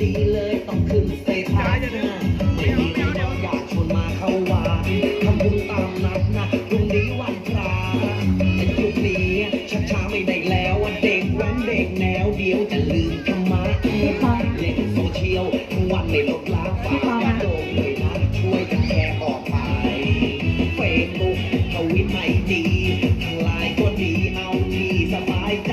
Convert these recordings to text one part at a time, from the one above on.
ดีๆเลยตองขึ้นเตตัไม่มีไม่อยากชวนมาเข้าวัดทำบุญตามนัดนะพรุ่งนี้วันพระแต่ยุคนี้ช้าๆไม่ได้แล้วอะเด็กว้นเด็กแนวเดียวจะลืมธรมะเล่นโซเชียลวันไม่ลดละากญาติโยมเลยนช่วยกันแชร์ออกไปเฟซบุ๊กทวิตไม่ดีทางไลน์ก็ดีเอาดีสบายใจ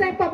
esa